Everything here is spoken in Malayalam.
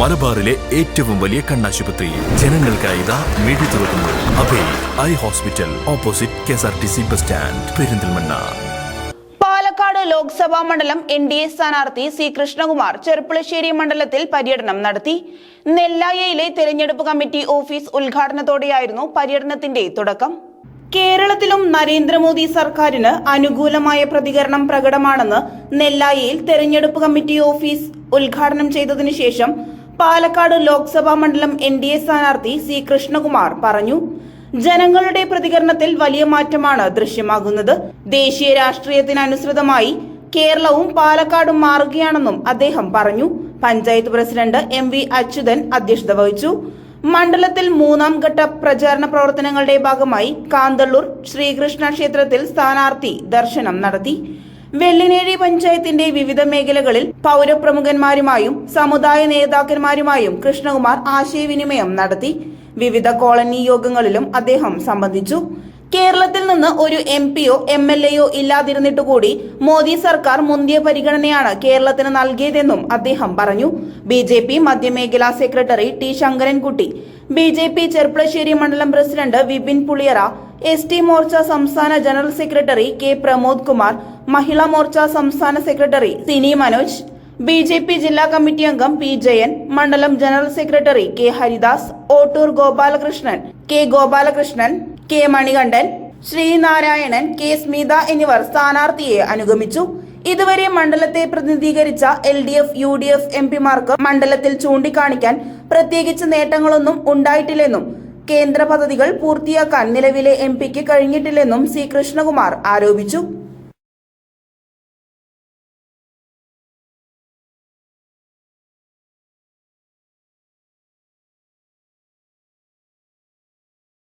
മലബാറിലെ ഏറ്റവും വലിയ കണ്ണാശുപത്രി. ജനങ്ങൾക്കായി ഇതാ മിഴി തുറക്കുന്നു. Abhay eye hospital opposite K S R T C bus stand Perinthalmanna. Palakkad Lok Sabha മണ്ഡലം എൻ ഡി എ സ്ഥാനാർത്ഥി സി കൃഷ്ണകുമാർ ചെറുപ്പുളശ്ശേരി മണ്ഡലത്തിൽ പര്യടനം നടത്തി. നെല്ലായയിലെ തെരഞ്ഞെടുപ്പ് കമ്മിറ്റി ഓഫീസ് ഉദ്ഘാടനത്തോടെയായിരുന്നു പര്യടനത്തിന്റെ തുടക്കം. കേരളത്തിലും നരേന്ദ്രമോദി സർക്കാരിന് അനുകൂലമായ പ്രതികരണം പ്രകടമാണെന്ന് നെല്ലായയിൽ തെരഞ്ഞെടുപ്പ് കമ്മിറ്റി ഓഫീസ് ഉദ്ഘാടനം ചെയ്തതിനു ശേഷം പാലക്കാട് ലോക്സഭാ മണ്ഡലം എൻ ഡി എ സ്ഥാനാർത്ഥി സി കൃഷ്ണകുമാർ പറഞ്ഞു ജനങ്ങളുടെ പ്രതികരണത്തിൽ വലിയ മാറ്റമാണ് ദൃശ്യമാകുന്നത്. ദേശീയ രാഷ്ട്രീയത്തിനനുസൃതമായി കേരളവും പാലക്കാടും മാറുകയാണെന്നും അദ്ദേഹം പറഞ്ഞു. Panchayat president M V Achuthan അധ്യക്ഷത വഹിച്ചു. മണ്ഡലത്തിൽ മൂന്നാം ഘട്ട പ്രചാരണ പ്രവർത്തനങ്ങളുടെ ഭാഗമായി കാന്തള്ളൂർ ശ്രീകൃഷ്ണ ക്ഷേത്രത്തിൽ സ്ഥാനാർത്ഥി ദർശനം നടത്തി. വെള്ളിനേഴി പഞ്ചായത്തിന്റെ വിവിധ മേഖലകളിൽ പൗരപ്രമുഖന്മാരുമായും സമുദായ നേതാക്കന്മാരുമായും കൃഷ്ണകുമാർ ആശയവിനിമയം നടത്തി. വിവിധ കോളനി യോഗങ്ങളിലും അദ്ദേഹം സംബന്ധിച്ചു. കേരളത്തിൽ നിന്ന് ഒരു എം പിയോ എം എൽ എയോ ഇല്ലാതിരുന്നിട്ട് കൂടി മോദി സർക്കാർ മുന്തിയ പരിഗണനയാണ് കേരളത്തിന് നൽകിയതെന്നും അദ്ദേഹം പറഞ്ഞു. ബി ജെ പി മധ്യമേഖലാ secretary T Sankarankutty B J P Cherpulassery മണ്ഡലം president Vipin Puliyara S T Morcha സംസ്ഥാന general secretary K Pramod Kumar Mahila Morcha സംസ്ഥാന secretary Sini Manoj B J P ജില്ലാ കമ്മിറ്റി അംഗം പി ജയൻ മണ്ഡലം general secretary K Haridas Ottur Gopalakrishnan K Gopalakrishnan K Manikandan Sreenarayanan K Smitha എന്നിവർ സ്ഥാനാർത്ഥിയെ അനുഗമിച്ചു. ഇതുവരെ മണ്ഡലത്തെ പ്രതിനിധീകരിച്ച L D F U D F M പിമാർക്ക് മണ്ഡലത്തിൽ ചൂണ്ടിക്കാണിക്കാൻ പ്രത്യേകിച്ച് നേട്ടങ്ങളൊന്നും ഉണ്ടായിട്ടില്ലെന്നും കേന്ദ്ര പദ്ധതികൾ പൂർത്തിയാക്കാൻ നിലവിലെ എം പിക്ക് കഴിഞ്ഞിട്ടില്ലെന്നും സി കൃഷ്ണകുമാർ ആരോപിച്ചു.